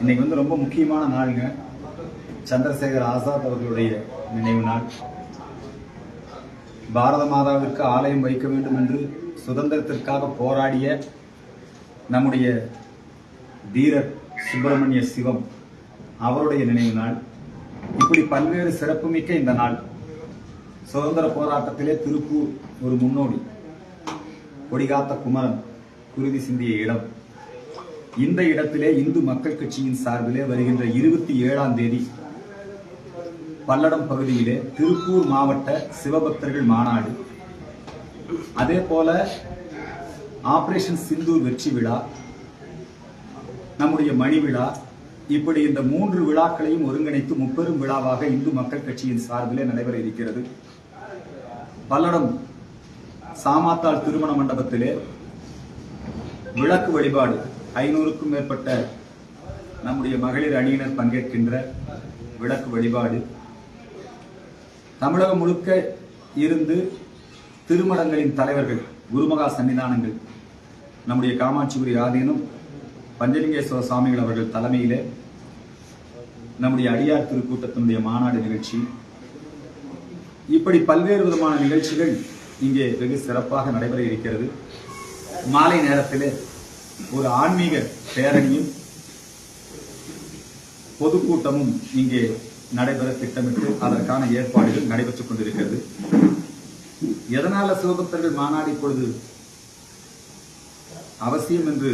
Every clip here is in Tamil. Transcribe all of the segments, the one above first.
இன்னைக்கு வந்து ரொம்ப முக்கியமான நாளுங்க. சந்திரசேகர் ஆசாத் அவர்களுடைய நினைவு நாள். பாரத மாதாவிற்கு ஆலயம் வைக்க வேண்டும் என்று சுதந்திரத்திற்காக போராடிய நம்முடைய தீரர் சுப்பிரமணிய சிவம் அவருடைய நினைவு நாள். இப்படி பல்வேறு சிறப்புமிக்க இந்த நாள். சுதந்திர போராட்டத்திலே திருப்பூர் ஒரு முன்னோடி. கொடிகாத்த குமரன் குருதி சிந்திய இடம். இந்த இடத்திலே இந்து மக்கள் கட்சியின் சார்பிலே வருகின்ற இருபத்தி ஏழாம் தேதி பல்லடம் பகுதியிலே திருப்பூர் மாவட்ட சிவபக்தர்கள் மாநாடு. அதே போல ஆபரேஷன் சிந்தூர் வெற்றி விழா நம்முடைய மணி விழா இப்படி இந்த மூன்று விழாக்களையும் ஒருங்கிணைத்து முப்பெரும் விழாவாக இந்து மக்கள் கட்சியின் சார்பிலே நடைபெற இருக்கிறது. பல்லடம் சாமாத்தாள் திருமண மண்டபத்திலே விளக்கு வழிபாடு ஐநூறுக்கும் மேற்பட்ட நம்முடைய மகளிர் அணியினர் பங்கேற்கின்ற விளக்கு வழிபாடு. தமிழகம் முழுக்க இருந்து திருமணங்களின் தலைவர்கள் குருமகா சன்னிதானங்கள் நம்முடைய காமாட்சிபுரி ஆதீனம் பஞ்சலிங்கேஸ்வர சுவாமிகள் அவர்கள் தலைமையிலே நம்முடைய அடியார் திருக்கூட்டத்தினுடைய மாநாடு நிகழ்ச்சி. இப்படி பல்வேறு விதமான நிகழ்ச்சிகள் இங்கே வெகு சிறப்பாக நடைபெற இருக்கிறது. மாலை நேரத்திலே ஒரு ஆன்மீக பேரணியும் பொதுக்கூட்டமும் இங்கே நடைபெற திட்டமிட்டு அதற்கான ஏற்பாடுகள் நடைபெற்றுக் கொண்டிருக்கிறது. எதனால சிவபக்தர்கள் மாநாடு இப்பொழுது அவசியம் என்று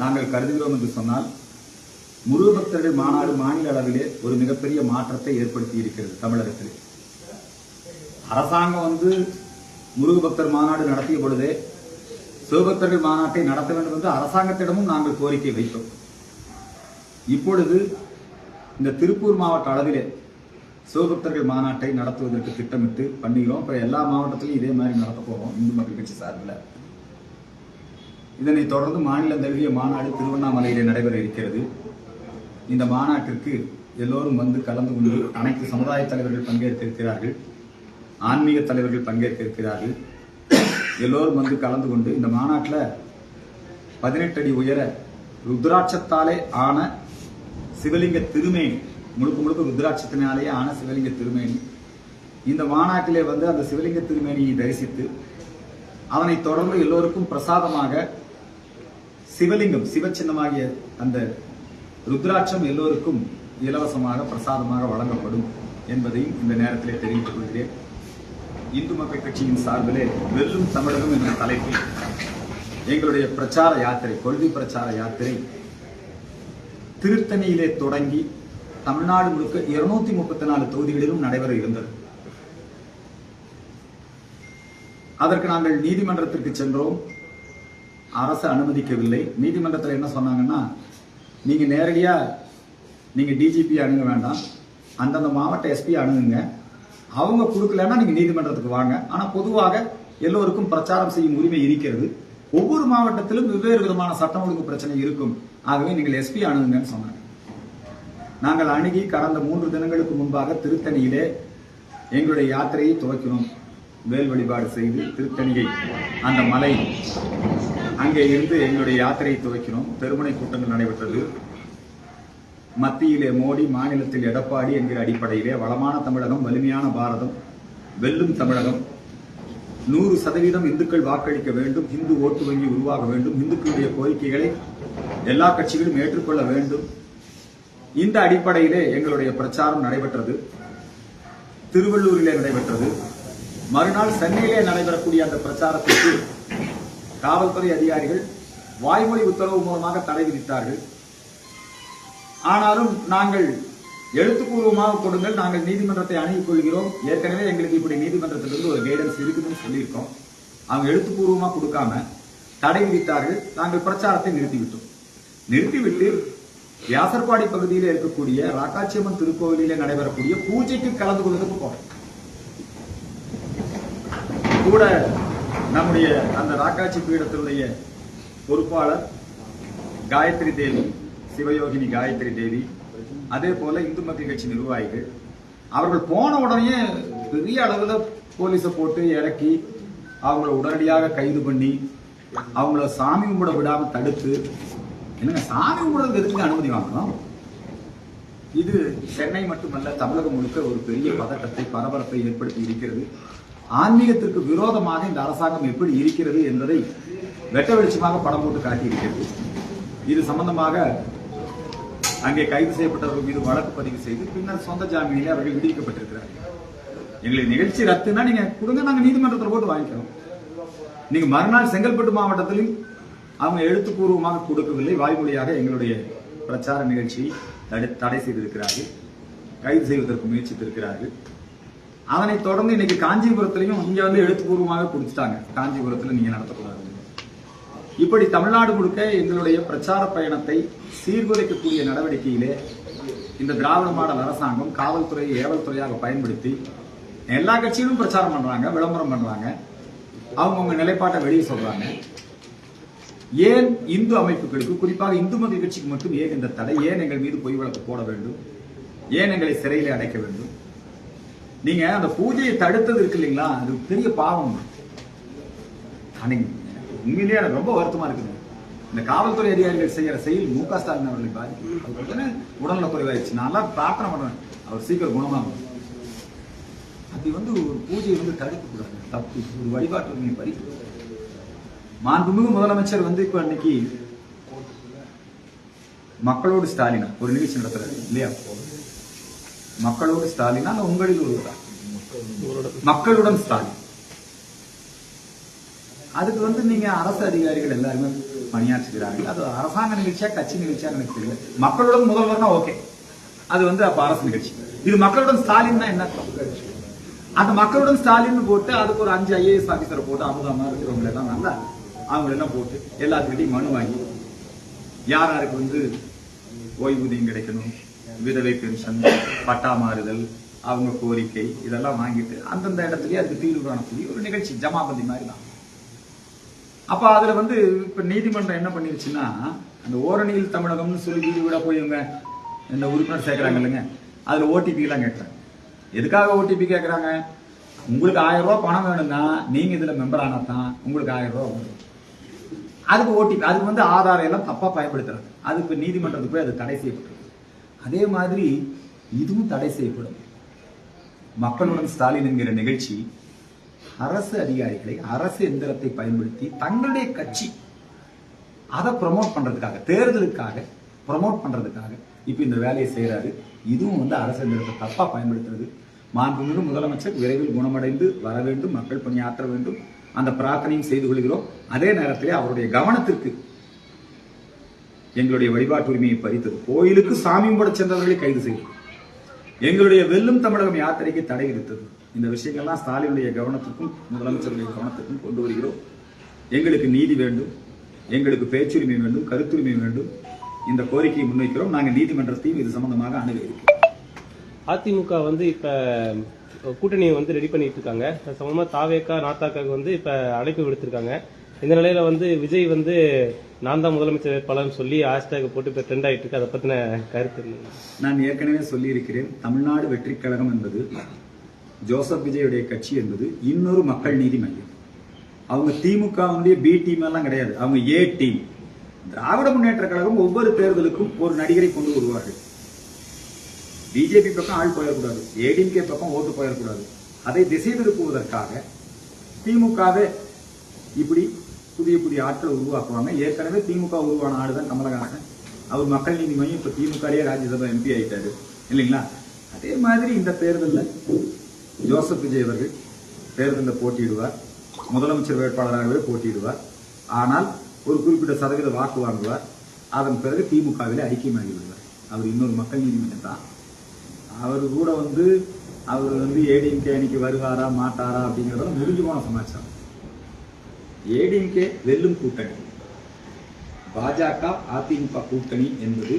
நாங்கள் கருதுகிறோம் என்று சொன்னால் முருகபக்தர்கள் மாநாடு மாநில அளவிலே ஒரு மிகப்பெரிய மாற்றத்தை ஏற்படுத்தி இருக்கிறது தமிழகத்தில். அரசாங்கம் வந்து முருகபக்தர் மாநாடு நடத்திய பொழுதே சிவபக்தர்கள் மாநாட்டை நடத்த வேண்டும் என்று அரசாங்கத்திடமும் நாங்கள் கோரிக்கை வைத்தோம். இப்பொழுது இந்த திருப்பூர் மாவட்ட அளவிலே சிவபக்தர்கள் மாநாட்டை நடத்துவதற்கு திட்டமிட்டு பண்ணுகிறோம் இப்போ எல்லா மாவட்டத்திலையும் இதே மாதிரி நடத்த போகிறோம் இந்து மக்கள் கட்சி சார்பில். இதனைத் தொடர்ந்து மாநில தழுவிய மாநாடு திருவண்ணாமலையிலே நடைபெற இருக்கிறது. இந்த மாநாட்டிற்கு எல்லோரும் வந்து கலந்து கொண்டு அனைத்து சமுதாய தலைவர்கள் பங்கேற்க இருக்கிறார்கள். ஆன்மீக தலைவர்கள் பங்கேற்க இருக்கிறார்கள். எல்லோரும் வந்து கலந்து கொண்டு இந்த மாநாட்டில் பதினெட்டு அடி உயர ருத்ராட்சத்தாலே ஆன சிவலிங்க திருமேனி முழுக்க முழுக்க ருத்ராட்சத்தினாலேயே ஆன சிவலிங்க திருமேனி. இந்த மாநாட்டிலே வந்து அந்த சிவலிங்க திருமேனியை தரிசித்து அதனை தொடர்ந்து எல்லோருக்கும் பிரசாதமாக சிவலிங்கம் சிவச்சின்னமாகிய அந்த ருத்ராட்சம் எல்லோருக்கும் இலவசமாக பிரசாதமாக வழங்கப்படும் என்பதையும் இந்த நேரத்திலே தெரிவித்துக் கொள்கிறேன். இந்து மக்கள் கட்சியின் சார்பிலே வெல்லும் தமிழகம் என்ற தலைப்பில் எங்களுடைய பிரச்சார யாத்திரை கொள்கை பிரச்சார யாத்திரை திருத்தணியிலே தொடங்கி தமிழ்நாடு முழுக்க இருநூத்தி முப்பத்தி நாலு தொகுதிகளிலும் நடைபெற இருந்தது. அதற்கு நாங்கள் நீதிமன்றத்திற்கு சென்றோம். அரசு அனுமதிக்கவில்லை. நீதிமன்றத்தில் என்ன சொன்னாங்கன்னா நீங்க நேரடியா நீங்க டிஜிபி அணுக வேண்டாம். அந்தந்த மாவட்ட எஸ்பி அணுகுங்க. அவங்க கொடுக்கலன்னா நீங்க நீதிமன்றத்துக்கு வாங்க. ஆனா பொதுவாக எல்லோருக்கும் பிரச்சாரம் செய்யும் உரிமை இருக்கிறது. ஒவ்வொரு மாவட்டத்திலும் வெவ்வேறு விதமான சட்டம் ஒழுங்கு பிரச்சனை இருக்கும். ஆகவே நீங்கள் எஸ்பி அணுகுங்கன்னு சொன்னாங்க. நாங்கள் அணுகி கடந்த மூன்று தினங்களுக்கு முன்பாக திருத்தணியிலே எங்களுடைய யாத்திரையை துவக்கினோம். வேல் வழிபாடு செய்து திருத்தணியை அந்த மலை அங்கே இருந்து எங்களுடைய யாத்திரையை துவக்கினோம். பெருமனை கூட்டங்கள் நடைபெற்றது. மத்தியிலே மோடி மாநிலத்தில் எடப்பாடி என்கிற அடிப்படையிலே வளமான தமிழகம் வலிமையான பாரதம் வெல்லும் தமிழகம். நூறு சதவீதம் இந்துக்கள் வாக்களிக்க வேண்டும் இந்து ஓட்டு வங்கி உருவாக வேண்டும் இந்துக்களுடைய கோரிக்கைகளை எல்லா கட்சிகளும் ஏற்றுக்கொள்ள வேண்டும். இந்த அடிப்படையிலே எங்களுடைய பிரச்சாரம் நடைபெற்றது. திருவள்ளூரிலே நடைபெற்றது. மறுநாள் சென்னையிலே நடைபெறக்கூடிய அந்த பிரச்சாரத்திற்கு காவல்துறை அதிகாரிகள் வாய்மொழி உத்தரவு மூலமாக தடை விதித்தார்கள். ஆனாலும் நாங்கள் எழுத்துப்பூர்வமாக கொடுங்கள். நாங்கள் நீதிமன்றத்தை அணுகிக் கொள்கிறோம் ஏற்கனவே எங்களுக்கு இப்படி நீதிமன்றத்திலிருந்து ஒரு கைடன்ஸ் இருக்குதுன்னு சொல்லியிருக்கோம். அவங்க எழுத்துப்பூர்வமாக கொடுக்காம தடை விதித்தார்கள். நாங்கள் பிரச்சாரத்தை நிறுத்திவிட்டோம். நிறுத்திவிட்டு வியாசர்பாடி பகுதியில் இருக்கக்கூடிய ராக்காச்சியம்மன் திருக்கோவிலிலே நடைபெறக்கூடிய பூஜைக்கு கலந்து கொள்வதற்கு போறோம். கூட நம்முடைய அந்த ராக்காட்சி பீடத்தினுடைய பொறுப்பாளர் காயத்ரி தேவி சிவயோகினி காயத்ரி தேவி அதே போல இந்து மக்கள் கட்சி நிர்வாகிகள். அவர்கள் போன உடனே பெரிய அளவுல போலீஸை போட்டு இறக்கி அவங்கள உடனடியாக கைது பண்ணி அவங்கள சாமி கும்பிட விடாம தடுத்து என்னங்க சாமி கும்பிடுறதுக்கு எதுக்கு அனுமதி வாங்கணும்? இது சென்னை மட்டுமல்ல தமிழகம் முழுக்க ஒரு பெரிய பதட்டத்தை பரபரப்பை ஏற்படுத்தி இருக்கிறது. ஆன்மீகத்திற்கு விரோதமாக இந்த அரசாங்கம் எப்படி இருக்கிறது என்பதை வெட்ட வெளிச்சமாக படம் போட்டு காட்டியிருக்கிறது. இது சம்பந்தமாக அங்கே கைது செய்யப்பட்டவர்கள் மீது வழக்கு பதிவு செய்து பின்னர் சொந்த ஜாமீனில் அவர்கள் விடுவிக்கப்பட்டிருக்கிறார் எங்களுக்கு நிகழ்ச்சி ரத்துனா நீங்க கொடுங்க நாங்க நீதிமன்றத்தில் போட்டு வாங்கிக்கிறோம். நீங்க மறுநாள் செங்கல்பட்டு மாவட்டத்திலும் அவங்க எழுத்துப்பூர்வமாக கொடுக்கவில்லை வாய்மொழியாக எங்களுடைய பிரச்சார நிகழ்ச்சியை தடை தடை செய்திருக்கிறார்கள் கைது செய்வதற்கு முயற்சித்திருக்கிறார்கள். அதனைத் தொடர்ந்து இன்னைக்கு காஞ்சிபுரத்திலையும் இங்க வந்து எழுத்துப்பூர்வமாக கொடுத்துட்டாங்க காஞ்சிபுரத்தில் நீங்க நடத்தக்கூடாது. இப்படி தமிழ்நாடு முழுக்க எங்களுடைய பிரச்சார பயணத்தை சீர்குலைக்கக்கூடிய நடவடிக்கையிலே இந்த திராவிட மாடல் அரசாங்கம் காவல்துறையை ஏவல்துறையாக பயன்படுத்தி எல்லா கட்சியிலும் பிரச்சாரம் பண்றாங்க விளம்பரம் பண்றாங்க. அவங்கவுங்க நிலைப்பாட்டை வெளியே சொல்றாங்க. ஏன் இந்து அமைப்புகளுக்கு குறிப்பாக இந்து மத கட்சிக்கு மட்டும் ஏன் இந்த தடை? ஏன் எங்கள் மீது பொய் வழக்கு போட வேண்டும்? ஏன் எங்களை சிறையில் அடைக்க வேண்டும்? நீங்க அந்த பூஜையை தடுத்தது இருக்கு இல்லைங்களா? அது பெரிய பாவம். அன்னைக்கு உண்மையிலேயே எனக்கு ரொம்ப வருத்தமா இருக்குது. இந்த காவல்துறை அதிகாரிகள் செய்யற செயல் மு க ஸ்டாலின் அவர்களை பாதிக்குது உடல்நல குறைவாயிடுச்சு நல்லா பிரார்த்தனை பண்ணுவேன் அவர் சீக்கிரம் குணமாகும். அது வந்து ஒரு பூஜையை வந்து தடுக்க கூடாது. தப்பு. ஒரு வழிபாட்டு உரிமையை பறிக்க மாண்புமிகு முதலமைச்சர் வந்து இப்ப இன்னைக்கு மக்களோடு ஸ்டாலினா ஒரு நிகழ்ச்சி நடத்துறாரு இல்லையா? மக்களோடு ஸ்டாலினா உங்களில் ஒருவரா? மக்களுடன் ஸ்டாலின். அதுக்கு வந்து நீங்க அரசு அதிகாரிகள் எல்லாருமே பணியாற்றுகிறார்கள். அது அரசாங்க நிகழ்ச்சியா கட்சி நிகழ்ச்சியா எனக்கு தெரியல. மக்களுடன் முதல்வர்னா ஓகே. அது வந்து அப்போ அரசு நிகழ்ச்சி. இது மக்களுடன் ஸ்டாலின் என்ன அந்த மக்களுடன் ஸ்டாலின் போட்டு அதுக்கு ஒரு அஞ்சு ஐஏஎஸ் ஆஃபீஸரை போட்டு அமுதமா இருக்கிறவங்க எல்லாம் நல்லா அவங்க எல்லாம் போட்டு எல்லாத்துக்கிட்டையும் மனு வாங்கி யார் யாருக்கு வந்து ஓய்வூதியம் கிடைக்கணும் விதவை பென்ஷன் பட்டா மாறுதல் அவங்க கோரிக்கை இதெல்லாம் வாங்கிட்டு அந்தந்த இடத்துலயே அதுக்கு தீர்வு காணக்கூடிய ஒரு நிகழ்ச்சி ஜமாபந்தி மாதிரி தான். அப்போ அதில் வந்து இப்போ நீதிமன்றம் என்ன பண்ணிருச்சுன்னா அந்த ஓரணியில் தமிழகம்னு சொல்லி வீடு வீடாக போய் இவங்க இந்த உறுப்பினர் சேர்க்குறாங்க இல்லைங்க. அதில் ஓடிபிலாம் கேட்குறாங்க எதுக்காக ஓடிபி கேட்குறாங்க உங்களுக்கு ஆயிரம் ரூபா பணம் வேணும்னா நீங்கள் இதில் மெம்பர் ஆனால் தான் உங்களுக்கு ஆயிரம் ரூபா வரும். அதுக்கு ஓடிபி அதுக்கு வந்து ஆதாரம் எல்லாம் தப்பாக பயன்படுத்துறாங்க. அது இப்போ நீதிமன்றத்துக்கு போய் அது தடை செய்யப்பட்டிருக்கு. அதே மாதிரி இதுவும் தடை செய்யப்படும். மக்களுடன் ஸ்டாலின் என்கிற நிகழ்ச்சி அரசு அதிகாரிகளை அரசு எந்திரத்தை பயன்படுத்தி தங்களுடைய கட்சி அதை ப்ரமோட் பண்றதுக்காக தேர்தலுக்காக ப்ரமோட் பண்றதுக்காக இப்ப இந்த வேலையை செய்யறாரு இதுவும் வந்து அரசு எந்திரத்தை தப்பா பயன்படுத்துறது. மாண்புமிகு முதலமைச்சர் விரைவில் குணமடைந்து வர வேண்டும் மக்கள் பணியாற்ற வேண்டும். அந்த பிரார்த்தனையும் செய்து கொள்கிறோம். அதே நேரத்திலே அவருடைய கவனத்திற்கு எங்களுடைய வழிபாட்டு உரிமையை பறித்தது. கோயிலுக்கு சாமி கும்பிட சென்றவர்களை கைது செய்தது. எங்களுடைய வெல்லும் தமிழகம் யாத்திரைக்கு தடை விதித்தது. இந்த விஷயங்கள்லாம் ஸ்டாலினுடைய கவனத்துக்கும் முதலமைச்சருடைய கவனத்துக்கும் கொண்டு வருகிறோம். எங்களுக்கு நீதி வேண்டும். எங்களுக்கு பேச்சுரிமை வேண்டும். கருத்துரிமை வேண்டும். இந்த கோரிக்கையை முன்வைக்கிறோம். நாங்கள் நீதிமன்றத்தையும் இது சம்பந்தமாக அணுக இருக்கிறோம் அதிமுக வந்து இப்ப கூட்டணியை வந்து ரெடி பண்ணிட்டு இருக்காங்க. சம்பந்தமா தாவேக்கா நாத்தாக்காக்கு வந்து இப்ப அழைப்பு விடுத்திருக்காங்க. இந்த நிலையில வந்து விஜய் வந்து நான் தான் முதலமைச்சர் வேட்பாளர்னு சொல்லி ஹேஷ்டேக் போட்டு இப்ப ட்ரெண்ட் ஆயிட்டு இருக்கு. அதை பத்தின கருத்து? நான் ஏற்கனவே சொல்லியிருக்கிறேன். தமிழ்நாடு வெற்றிக் கழகம் என்பது ஜோசப் விஜயுடைய கட்சி என்பது இன்னொரு மக்கள் நீதி மையம். அவங்க திமுகவுடைய பி டீம் எல்லாம் கிடையாது. அவங்க ஏ டீம் திராவிட முன்னேற்ற கழகம் ஒவ்வொரு தேர்தலுக்கும் ஒரு நடிகரை கொண்டு வருவார்கள். பிஜேபி பக்கம் ஆள் போயிடக்கூடாது. ஏடிஎம்கே பக்கம் ஓட்டு போயிடக்கூடாது. அதை திசை திருப்புவதற்காக திமுகவே இப்படி புதிய புதிய ஆட்களை உருவாக்குவாங்க. ஏற்கனவே திமுக உருவான ஆடு தான் கமலஹாசன். அவர் மக்கள் நீதி மையம். இப்போ திமுகலேயே ராஜ்யசபா எம்பி ஆயிட்டாரு. இல்லைங்களா? அதே மாதிரி இந்த தேர்தலில் ஜோசப் விஜய் அவர்கள் தேர்தலில் போட்டியிடுவார். முதலமைச்சர் வேட்பாளராகவே போட்டியிடுவார். ஆனால் ஒரு குறிப்பிட்ட சதவீத வாக்கு வாங்குவார். அதன் பிறகு திமுகவிலே ஐக்கியமாகி விடுவார். அவர் இன்னொரு மக்கள் நீதிமன்றம் தான். அவர் கூட வந்து அவர் வந்து ஏடிஎம்கே அணிக்கு வருவாரா மாட்டாரா அப்படிங்கறதெல்லாம் முடிஞ்சு போன சமாச்சாரம். ஏடிஎம்கே வெல்லும் கூட்டணி. பாஜக அதிமுக கூட்டணி என்பது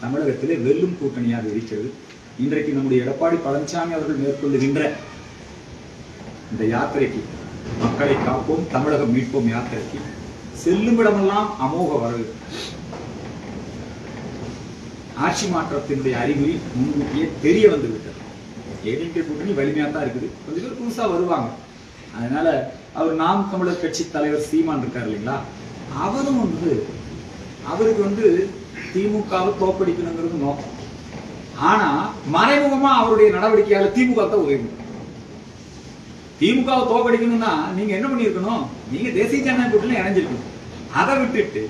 தமிழகத்திலே வெல்லும் கூட்டணியாக இருக்கிறது. இன்றைக்கு நம்முடைய எடப்பாடி பழனிசாமி அவர்கள் மேற்கொள்ளுகின்ற இந்த யாத்திரைக்கு மக்களை காப்போம் தமிழகம் மீட்போம் யாத்திரைக்கு. செல்லும் இடமெல்லாம் அமோக வரவு. ஆட்சி மாற்றத்தினுடைய அறிகுறி முன்கூட்டியே தெரிய வந்து விட்டது ஏடிஎம்கே கூட்டணி வலிமையா தான் இருக்குது. கொஞ்சம் பேர் புதுசா வருவாங்க. அதனால அவர் நாம் தமிழர் கட்சி தலைவர் சீமான் இருக்கார் இல்லைங்களா? அவரும் வந்து அவருக்கு வந்து திமுகவை தோப்படிக்கணுங்கிறது நோக்கம். ஆனா மறைமுகமா அவருடைய நடவடிக்கையால திமுக தான் உதவி. திமுகவை தோக்கடிக்கணும்னா நீங்க என்ன பண்ணிருக்கணும் நீங்க தேசிய ஜனநாயக கூட்டணி இணைஞ்சிருக்கணும். அதை விட்டுட்டு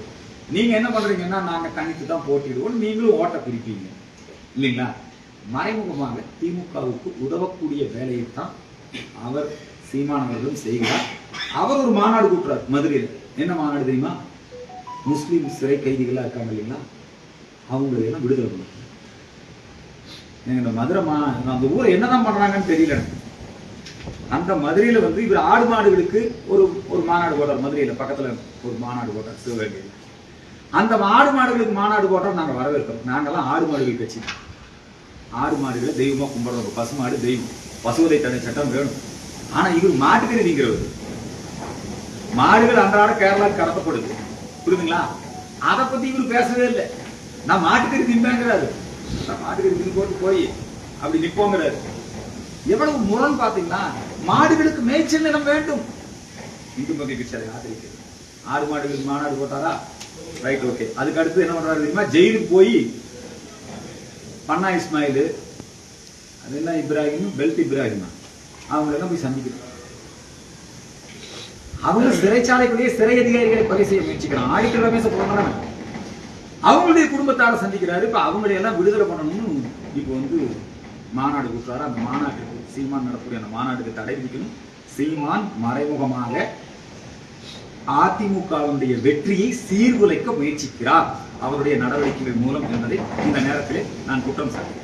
நீங்க என்ன பண்றீங்கன்னா நாங்க தனித்து தான் போட்டிடுவோம் நீங்களும் ஓட்ட பிரிப்பீங்க. இல்லைங்களா? மறைமுகமாக திமுகவுக்கு உதவக்கூடிய வேலையை தான் அவர் சீமானவர்களும் செய்கிறார். அவர் ஒரு மாநாடு கூட்டுறார் மதுரையில். என்ன மாநாடு தெரியுமா? முஸ்லீம் சிறை கைதிகளா இருக்காங்க இல்லைங்களா? அவங்களையெல்லாம் விடுதலை பண்ணுறாங்க நீங்க இந்த மதுரை மா அந்த ஊரை என்னதான் பண்றாங்கன்னு தெரியல எனக்கு. அந்த மதுரையில வந்து இவர் ஆடு மாடுகளுக்கு ஒரு ஒரு மாநாடு போட்டார். மதுரையில பக்கத்துல ஒரு மாநாடு போட்டார் சிவகங்கையில் அந்த ஆடு மாடுகளுக்கு மாநாடு போட்டால் நாங்கள் வரவேற்கிறோம். நாங்கள்லாம் ஆடு மாடுகள் கட்சி. ஆடு மாடுகளை தெய்வமாக கும்பிடுறோம். பசுமாடு தெய்வம். பசுவதை தடை சட்டம் வேணும். ஆனால் இவர் மாட்டுக்கறி நீங்கிறவர் மாடுகள் அன்றாட கேரளாவுக்கு கடத்தப்படுது புரியுதுங்களா? அதை பற்றி இவர் பேசவே இல்லை. நான் மாட்டுக்கறி திம்பேங்கிறாரு நான் மாட்டுக்கறி தின்னு போட்டு போய் அப்படி நிப்போங்கிறாரு. எவ்வளவு முரண் பாத்தீங்கன்னா மாடுகளுக்கு மேய்ச்சல் நிலம் வேண்டும். இந்து மக்கள் கட்சி ஆதரிக்கிறது ஆடு மாடுகளுக்கு மாநாடு போட்டாரா? ரைட் ஓகே அதுக்கு அடுத்து என்ன பண்றாரு தெரியுமா? ஜெயிலுக்கு போய் பன்னா இஸ்மாயில் அது என்ன இப்ராஹிம்? பெல்ட் இப்ராஹிமா. அவங்களெல்லாம் போய் சந்திக்கிறார் அவங்க சிறைச்சாலைக்குள்ளேயே சிறை அதிகாரிகளை கொலை செய்ய முயற்சிக்கிறான். ஆடிட்டர் ரமேஷ போறாங்க அவங்களுடைய குடும்பத்தார சந்திக்கிறாரு. இப்ப அவங்களை எல்லாம் விடுதலை பண்ணணும்னு இப்போ வந்து மாநாடு கூட்டுறாரு. அந்த மாநாட்டுக்கு சீமான் நடக்கூடிய அந்த மாநாட்டுக்கு தடை விதிக்கணும். சீமான் மறைமுகமாக அதிமுகவினுடைய வெற்றியை சீர்குலைக்க முயற்சிக்கிறார். அவருடைய நடவடிக்கைகள் மூலம் என்பதை இந்த நேரத்தில் நான் குற்றம் சாட்டுகிறேன்.